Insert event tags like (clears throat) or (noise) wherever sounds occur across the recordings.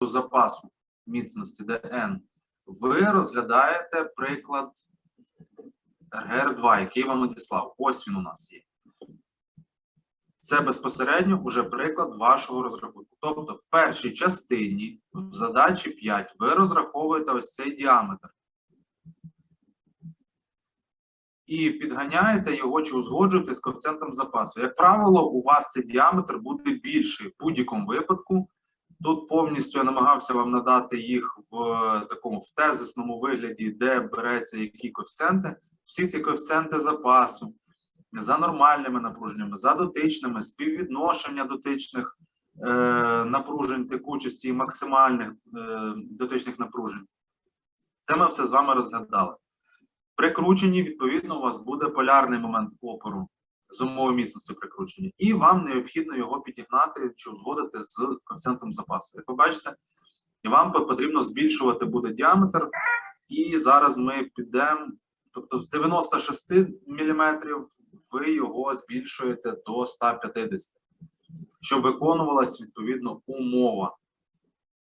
запасу міцності ДН, ви розглядаєте приклад РГР-2, який вам надіслав. Ось він у нас є. Це безпосередньо уже приклад вашого розрахунку. Тобто, в першій частині в задачі 5 ви розраховуєте ось цей діаметр. І підганяєте його чи узгоджуєте з коефіцієнтом запасу. Як правило, у вас цей діаметр буде більший в будь-якому випадку. Тут повністю я намагався вам надати їх в такому в тезисному вигляді, де береться які коефіцієнти. Всі ці коефіцієнти запасу за нормальними напруженнями, за дотичними, співвідношення дотичних е, напружень текучості і максимальних е, дотичних напружень. Це ми все з вами розглядали. Прикручені, відповідно, у вас буде полярний момент опору з умови міцності прикручення, і вам необхідно його підігнати чи узгодити з коефіцієнтом запасу. Як ви бачите, вам потрібно збільшувати буде діаметр, і зараз ми підемо, тобто з 96 мм ви його збільшуєте до 150, щоб виконувалась відповідно умова.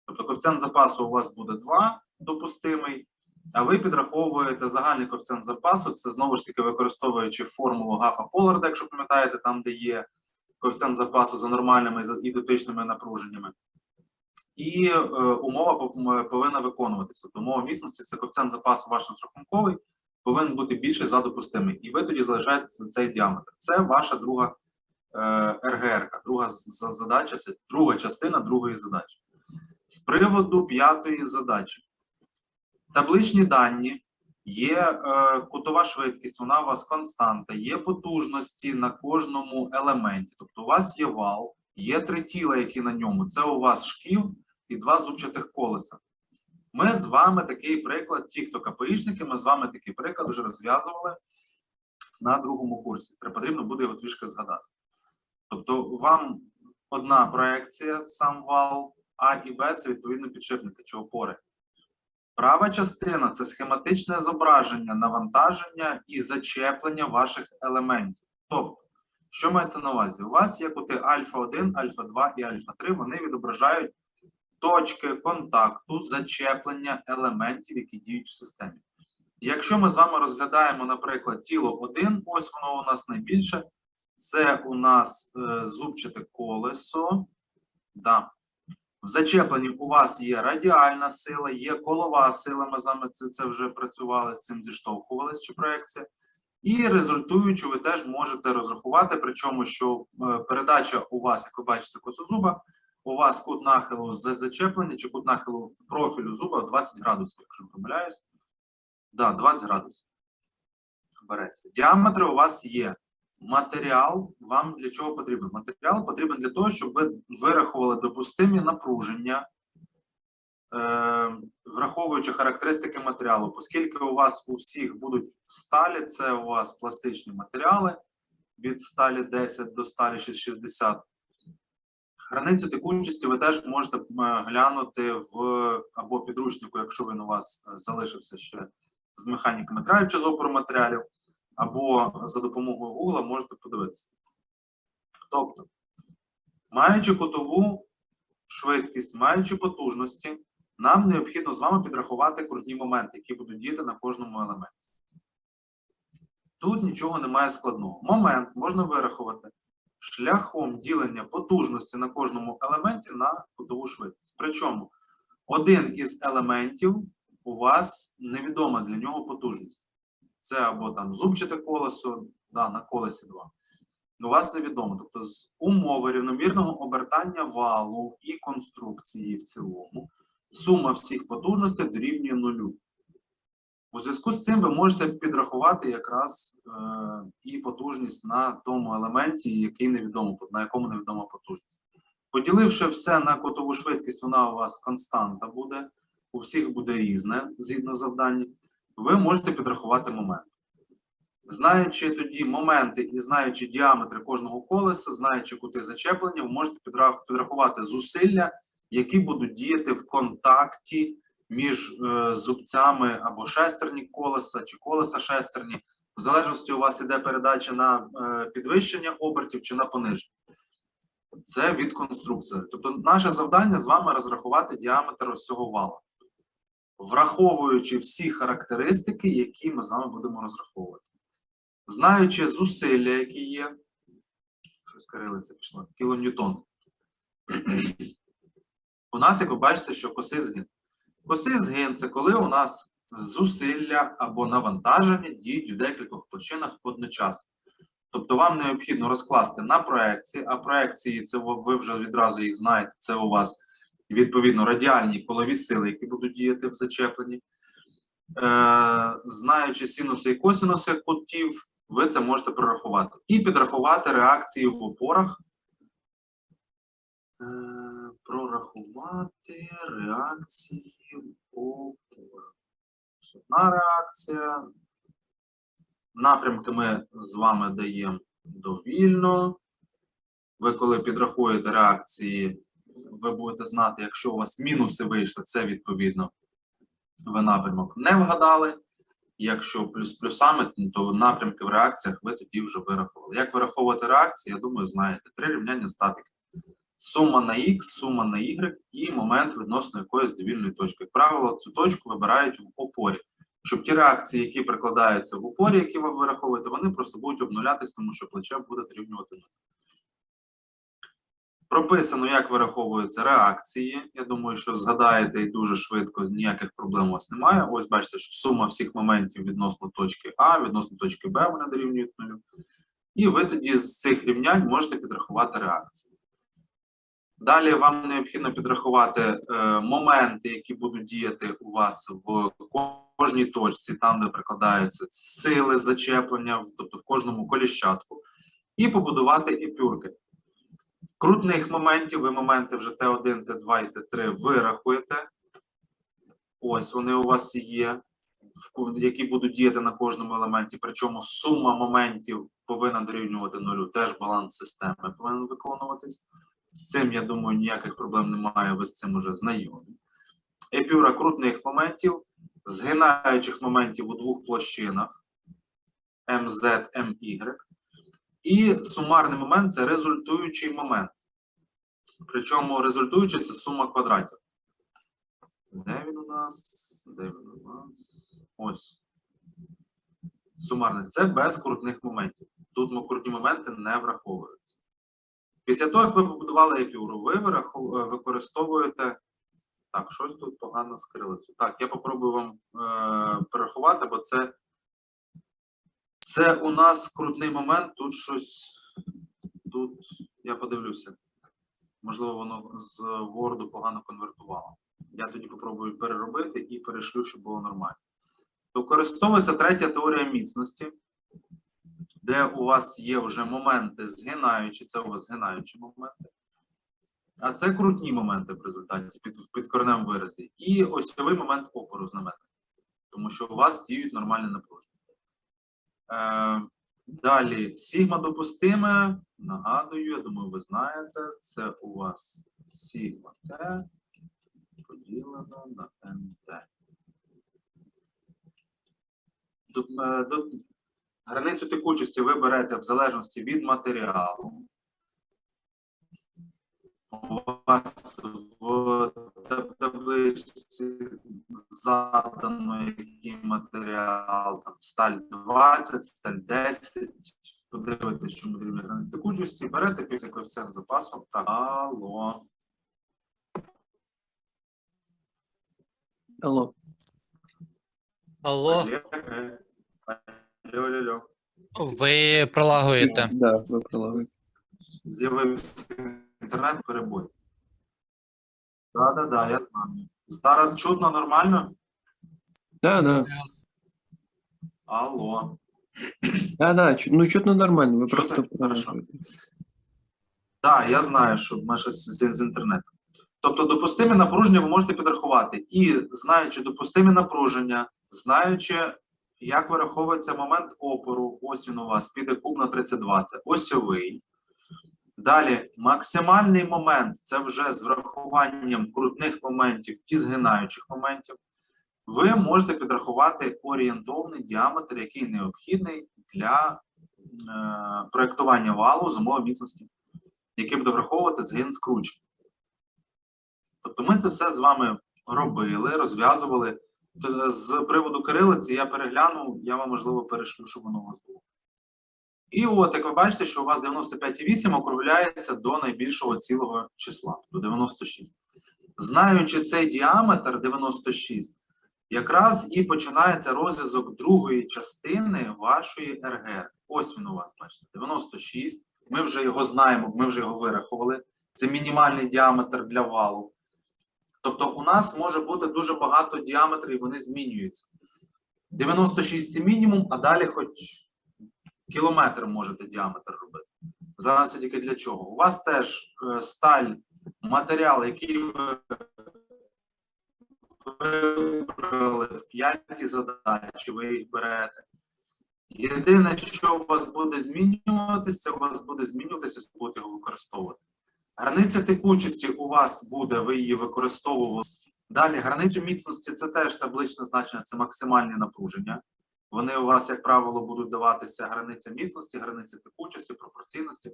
Тобто коефіцієнт запасу у вас буде 2 допустимий, а ви підраховуєте загальний коефіцієнт запасу. Це знову ж таки використовуючи формулу гафа Поларда, якщо пам'ятаєте, там, де є коефіцієнт запасу за нормальними і дотичними напруженнями. І е, умова повинна виконуватися. Тобто умова міцності це коефіцієнт запасу ваш розрахунковий, повинен бути більший за допустимий. І ви тоді залишаєте цей діаметр. Це ваша друга е, РГР, друга задача, це друга частина другої задачі. З приводу п'ятої задачі. Табличні дані є е, кутова швидкість, вона у вас константа, є потужності на кожному елементі. Тобто, у вас є вал, є три тіла, які на ньому. Це у вас шків і два зубчатих колеса. Ми з вами такий приклад, ті, хто КПІшники, ми з вами такий приклад вже розв'язували на другому курсі. Потрібно буде його трішки згадати. Тобто, вам одна проекція, сам вал, А і Б це відповідно підшипники чи опори. Права частина це схематичне зображення навантаження і зачеплення ваших елементів. Тобто, що мається на увазі? У вас є кути альфа 1, альфа 2 і альфа 3, вони відображають точки контакту зачеплення елементів, які діють в системі. Якщо ми з вами розглядаємо, наприклад, тіло 1, ось воно у нас найбільше, це у нас е, зубчате колесо. Да. В зачепленні у вас є радіальна сила, є колова сила. Ми з вами це, це вже працювали з цим, зіштовхувалися чи проекція. І результуючи, ви теж можете розрахувати, причому, що е, передача у вас, як ви бачите, косозуба, у вас кут нахилу з зачеплення чи кут нахилу профілю зуба 20 градусів, якщо не помиляюсь. Да, 20 градусів. Береться. Діаметри у вас є. Матеріал вам для чого потрібен? Матеріал потрібен для того, щоб ви вирахували допустимі напруження, е, враховуючи характеристики матеріалу, оскільки у вас у всіх будуть сталі, це у вас пластичні матеріали від сталі 10 до сталі 60. Границю текучості ви теж можете е, глянути в або підручнику, якщо він у вас е, залишився ще з механіки матеріалів чи з опору матеріалів, або за допомогою Google можете подивитися. Тобто, маючи кутову швидкість, маючи потужності, нам необхідно з вами підрахувати крутні моменти, які будуть діяти на кожному елементі. Тут нічого немає складного. Момент можна вирахувати шляхом ділення потужності на кожному елементі на кутову швидкість. Причому один із елементів у вас невідома для нього потужність. Це або там зубчате колесо, да, на колесі 2. У вас невідомо. Тобто з умови рівномірного обертання валу і конструкції в цілому, сума всіх потужностей дорівнює нулю. У зв'язку з цим ви можете підрахувати якраз е, і потужність на тому елементі, який невідомо, на якому невідома потужність. Поділивши все на котову швидкість, вона у вас константа буде, у всіх буде різне згідно завдання, ви можете підрахувати момент. Знаючи тоді моменти і знаючи діаметри кожного колеса, знаючи кути зачеплення, ви можете підрахувати зусилля, які будуть діяти в контакті між е, зубцями або шестерні колеса чи колеса шестерні. В залежності у вас іде передача на е, підвищення обертів чи на пониження. Це від конструкції. Тобто, наше завдання з вами розрахувати діаметр ось цього вала, враховуючи всі характеристики, які ми з вами будемо розраховувати. Знаючи зусилля, які є, щось кирилиця пішла, кілоньютон. У нас, як ви бачите, що косий згин. Косий згин це коли у нас зусилля або навантаження діють в декількох площинах одночасно. Тобто вам необхідно розкласти на проекції, а проекції це ви вже відразу їх знаєте. Це у вас відповідно радіальні колові сили, які будуть діяти в зачепленні. Е, знаючи синуси і косинуси кутів, ви це можете прорахувати. І підрахувати реакції в опорах. Е, прорахувати реакції в опорах. Одна реакція. Напрямки ми з вами даємо довільно. Ви, коли підрахуєте реакції, ви будете знати, якщо у вас мінуси вийшли, це відповідно ви напрямок не вгадали. Якщо плюс плюсами, то напрямки в реакціях ви тоді вже вирахували. Як вираховувати реакції, я думаю, знаєте. Три рівняння статики. Сума на х, сума на y і момент відносно якоїсь довільної точки. Як правило, цю точку вибирають в опорі щоб ті реакції, які прикладаються в упорі, які ви вираховуєте, вони просто будуть обнулятись, тому що плече буде дорівнювати нуль. Прописано, як вираховуються реакції. Я думаю, що згадаєте і дуже швидко, ніяких проблем у вас немає. Ось бачите, що сума всіх моментів відносно точки А, відносно точки Б, вони дорівнюють нулю. І ви тоді з цих рівнянь можете підрахувати реакції. Далі вам необхідно підрахувати е, моменти, які будуть діяти у вас в кожній точці, там, де прикладаються сили зачеплення, тобто в кожному коліщатку, і побудувати епюрки. Крутних моментів, ви моменти вже Т1, Т2 і Т3 вирахуєте. Ось вони у вас є, які будуть діяти на кожному елементі. Причому сума моментів повинна дорівнювати нулю. Теж баланс системи повинен виконуватись. З цим, я думаю, ніяких проблем немає, ви з цим уже знайомі. Епюра крутних моментів, згинаючих моментів у двох площинах MZ, MY. І сумарний момент це результуючий момент. Причому результуючий це сума квадратів. Де він у нас? Де він у нас? Ось. Сумарний. Це без крутних моментів. Тут крутні моменти не враховуються. Після того, як ви побудували епюру, ви е, використовуєте. Так, щось тут погано з крилицею. Так, я попробую вам е, перерахувати, бо це. Це у нас крутний момент. Тут щось. Тут я подивлюся. Можливо, воно з Word погано конвертувало. Я тоді попробую переробити і перешлю, щоб було нормально. Використовується третя теорія міцності де у вас є вже моменти згинаючі, це у вас згинаючі моменти. А це крутні моменти в результаті під, в підкореневому виразі. І осьовий момент опору знаменник. Тому що у вас діють нормальні напруження. Е, далі, сігма допустиме, нагадую, я думаю, ви знаєте, це у вас сігма Т поділено на МТ. Е, Границю текучості ви берете в залежності від матеріалу. У вас в таб- табличці задано який матеріал, там сталь 20, сталь 10. Подивитесь, що ми рівня границь текучості, берете після коефіцієнт запасу. Так, алло. Алло. Алло, Алло, алло, алло. ви пролагуєте. Да, ви прилагаєте. З'явився інтернет перебой. Так, так, так, я знаю. Зараз чутно нормально? Да, да. Алло. Да, да, ну чутно нормально, ви Чутно? просто Хорошо. Так, я знаю, що ми щось з, з інтернетом. Тобто допустимі напруження ви можете підрахувати. І знаючи допустимі напруження, знаючи, як вираховується момент опору, ось він у вас піде куб на 32, це осьовий. Далі максимальний момент це вже з врахуванням крутних моментів і згинаючих моментів. Ви можете підрахувати орієнтовний діаметр, який необхідний для е, проєктування валу з умови міцності який буде враховувати згин скручення. Тобто ми це все з вами робили, розв'язували. З приводу кирилиці я переглянув, я вам можливо перешлю, щоб воно у вас було. І от, як ви бачите, що у вас 95,8 округляється до найбільшого цілого числа, до 96. Знаючи цей діаметр 96, якраз і починається розв'язок другої частини вашої РГ. Ось він у вас, бачите, 96. Ми вже його знаємо, ми вже його вирахували. Це мінімальний діаметр для валу. Тобто у нас може бути дуже багато діаметрів, і вони змінюються. 96 це мінімум, а далі хоч кілометр можете діаметр робити. Зараз це тільки для чого? У вас теж е, сталь, матеріал, який ви вибрали в п'ятій задачі, ви їх берете. Єдине, що у вас буде змінюватися, це у вас буде змінюватися, будете його використовувати. Границя текучості у вас буде, ви її використовували. Далі границю міцності це теж табличне значення, це максимальне напруження. Вони у вас, як правило, будуть даватися границя міцності, границя текучості, пропорційності.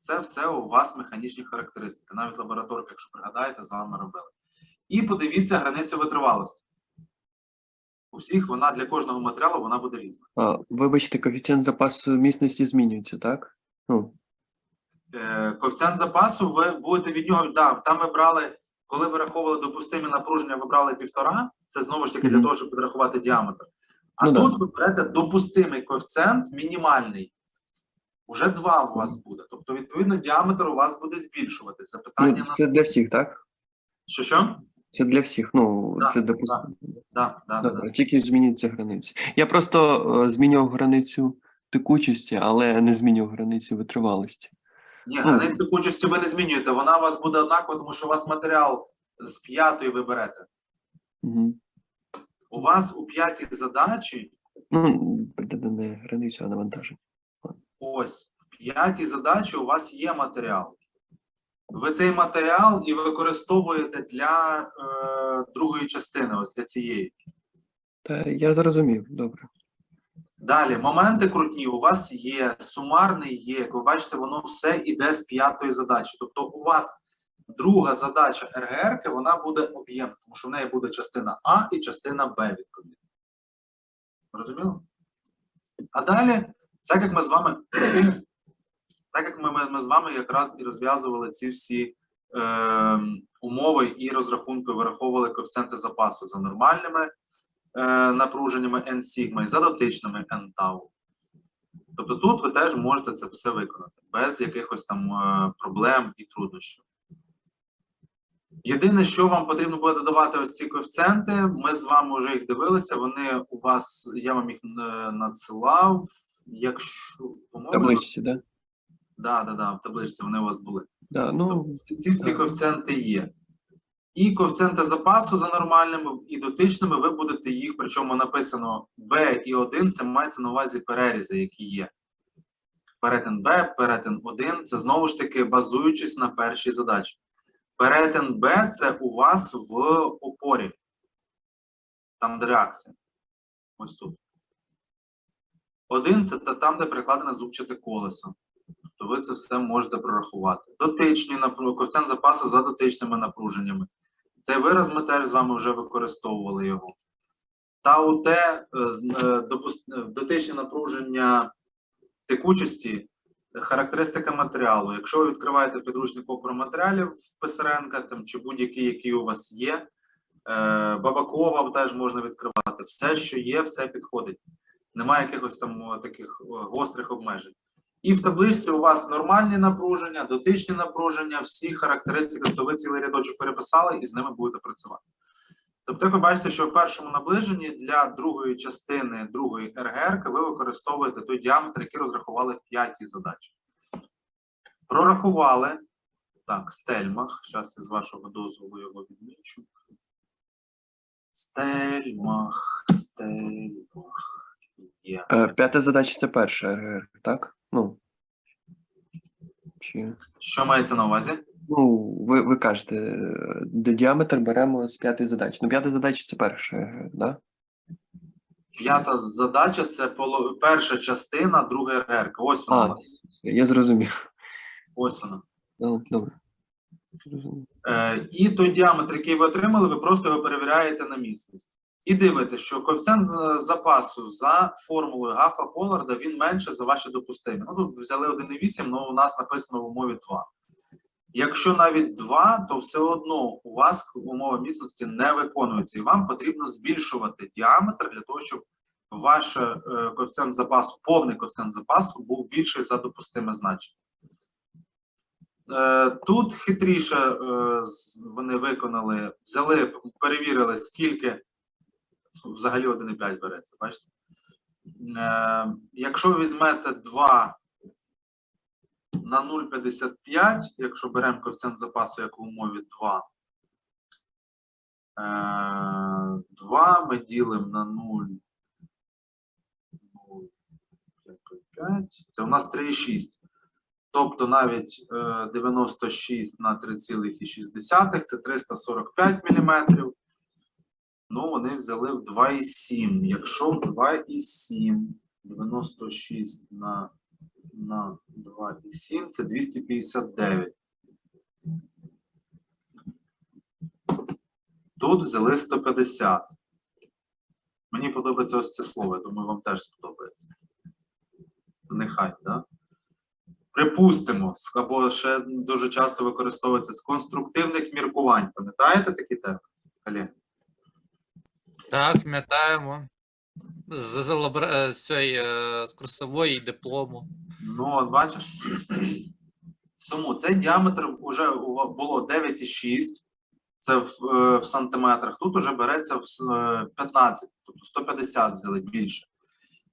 Це все у вас механічні характеристики. Навіть лабораторка, якщо пригадаєте, з вами робили. І подивіться границю витривалості. У всіх вона для кожного матеріалу вона буде різна. А, вибачте, коефіцієнт запасу міцності змінюється, так? Ну, Е, коефіцієнт запасу, ви будете від нього, да, там ви брали, коли ви раховували допустимі напруження, ви брали півтора, це знову ж таки для того, щоб підрахувати діаметр. А Ну да. тут ви берете допустимий коефіцієнт мінімальний. Уже два у вас буде. Тобто, відповідно, діаметр у вас буде збільшуватися. Запитання ну на це для всіх, так? що що? Це для всіх. Ну, Да, це допустимо. Да, да, да, да. тільки змінюється границя. Я просто е, змінював границю текучості, але не змінював границю витривалості. Ні, границю текучості ви не змінюєте. Вона у вас буде однакова, тому що у вас матеріал з п'ятої ви берете. Угу. У вас у п'ятій задачі Ну, границю, навантаження. Ось в п'ятій задачі у вас є матеріал. Ви цей матеріал і використовуєте для е, другої частини, ось для цієї. Та я зрозумів, добре. Далі, моменти крутні у вас є, сумарний є. Як ви бачите, воно все іде з п'ятої задачі. Тобто, у вас друга задача РГР, вона буде об'ємна, тому що в неї буде частина А і частина Б відповідно. Розуміло? А далі, так як ми з вами, (clears throat) так як ми, ми, ми з вами якраз і розв'язували ці всі е, умови і розрахунки, вираховували коефіцієнти запасу за нормальними е, напруженнями n сігма і за дотичними n тау. Тобто тут ви теж можете це все виконати без якихось там е, проблем і труднощів. Єдине, що вам потрібно буде додавати ось ці коефіцієнти, ми з вами вже їх дивилися. Вони у вас, я вам їх е, надсилав. Якщо по-моєму, Табличці, да? да, да, да, в табличці вони у вас були. Да, ну, Тобто ці- всі так. коефіцієнти є. І коефіцієнти запасу за нормальними і дотичними, ви будете їх, причому написано B і 1, це мається на увазі перерізи, які є. Перетин Б, перетин 1, це знову ж таки базуючись на першій задачі. Перетин Б це у вас в опорі. Там, де реакція. Ось тут. Один це там, де прикладене зубчате колесо то ви це все можете прорахувати. Дотичні напру- коефіцієнт запасу за дотичними напруженнями. Цей вираз ми теж з вами вже використовували його. Тау Т, е, е, е, дотичні напруження текучості, характеристика матеріалу. Якщо ви відкриваєте підручник опору матеріалів Писаренка там, чи будь-який, який у вас є, е, Бабакова теж можна відкривати. Все, що є, все підходить. Немає якихось там таких гострих обмежень. І в табличці у вас нормальні напруження, дотичні напруження, всі характеристики, тобто ви цілий рядочок переписали і з ними будете працювати. Тобто, ви бачите, що в першому наближенні для другої частини другої РГР ви використовуєте той діаметр, який розрахували в п'ятій задачі. Прорахували. Так, стельмах. Зараз я з вашого дозволу його відмічу. Стельмах, стельмах. Є. е, п'ята задача це перша РГР, так? Ну. Чи... Що мається на увазі? Ну, ви, ви кажете, де діаметр беремо з п'ятої задачі. Ну, п'ята задача це перша РГР, да? П'ята задача це поло... перша частина другої РГР. Ось вона. А, я зрозумів. Ось вона. А, добре. Е, і той діаметр, який ви отримали, ви просто його перевіряєте на міцність. І дивитесь, що коефіцієнт запасу за формулою Гафа Поларда він менше за ваші допустимі. Ну тут взяли 1,8, але у нас написано в умові 2. Якщо навіть 2, то все одно у вас умова міцності не виконується, і вам потрібно збільшувати діаметр для того, щоб ваш е, коефіцієнт запасу, повний коефіцієнт запасу був більший за допустиме значення. Е, Тут хитріше е, вони виконали, взяли, перевірили, скільки взагалі 1,5 береться. Бачите? Якщо візьмете 2 на 0,55, якщо беремо коефіцієнт запасу як в умові 2, е, 2 ми ділимо на 0. 0,5, це у нас 3,6. Тобто навіть е, 96 на 3,6 це 345 мм. Ну, вони взяли в 2,7. Якщо в 2,7, 96 на, на 2,7 це 259. Тут взяли 150. Мені подобається ось це слово, я думаю, вам теж сподобається. Нехай, так? Да? Припустимо, або ще дуже часто використовується з конструктивних міркувань. Пам'ятаєте такі терміни? Олег? Так, пам'ятаємо. З, з, лабора- е, з цієї е, з курсової диплому. Ну, от бачиш. Тому цей діаметр вже було 9,6, це в, е, в сантиметрах. Тут уже береться в е, 15, тобто 150 взяли більше.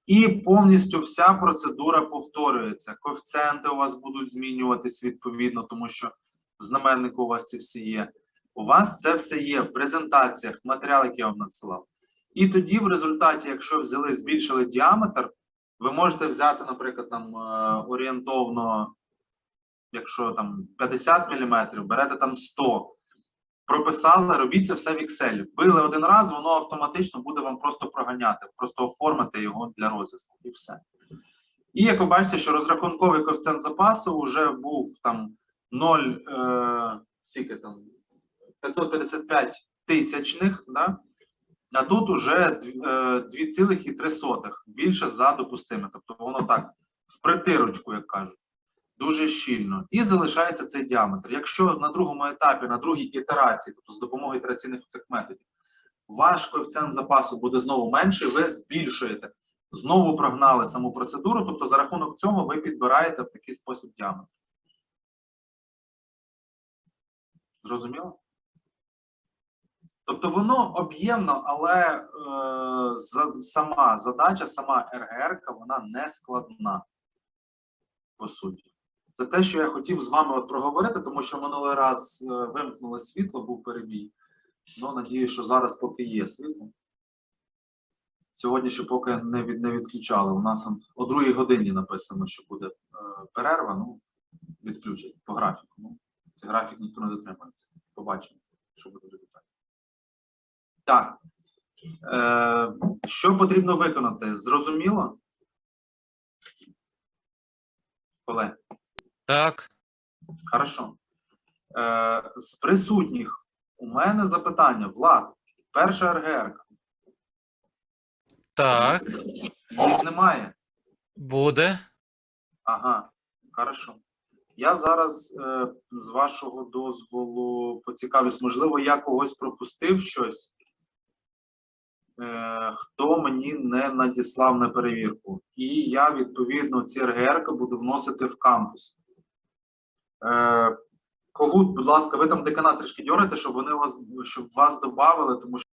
І повністю вся процедура повторюється. Коефіцієнти у вас будуть змінюватись відповідно, тому що в знаменнику у вас ці всі є. У вас це все є в презентаціях, матеріал, який я вам надсилав. І тоді, в результаті, якщо взяли, збільшили діаметр, ви можете взяти, наприклад, там е, орієнтовно, якщо там 50 мм, берете там 100, прописали, робіть це все в Excel. Вбили один раз, воно автоматично буде вам просто проганяти, просто оформити його для розв'язку і все. І як ви бачите, що розрахунковий коефіцієнт запасу вже був там 0, е, скільки там, 555 тисячних, да? А тут уже е, 2,3 більше за допустиме. Тобто воно так в притирочку, як кажуть, дуже щільно. І залишається цей діаметр. Якщо на другому етапі, на другій ітерації, тобто з допомогою ітераційних цих методів, ваш коефіцієнт запасу буде знову менший, ви збільшуєте. Знову прогнали саму процедуру, тобто за рахунок цього ви підбираєте в такий спосіб діаметр. Зрозуміло? Тобто воно об'ємно, але е, сама задача, сама РГР, вона не складна, по суті. Це те, що я хотів з вами от проговорити, тому що минулий раз е, вимкнули світло, був перебій. Ну, надію, що зараз поки є світло. Сьогодні ще поки не, від, не відключали. У нас о другій годині написано, що буде е, перерва. Ну, відключать по графіку. Ну, цей графік ніхто не дотримується. Побачимо, що буде результаті. Так. Е, що потрібно виконати? Зрозуміло? Олег? Так. Хорошо. Е, з присутніх у мене запитання. Влад, перша РГР. Так. Їх немає. Буде. Ага, хорошо. Я зараз е, з вашого дозволу поцікавлюсь, можливо, я когось пропустив щось, хто мені не надіслав на перевірку. І я, відповідно, ці РГР буду вносити в кампус. Е, Когут, будь ласка, ви там декана трішки дьорите, щоб вони вас, щоб вас додавали, тому що.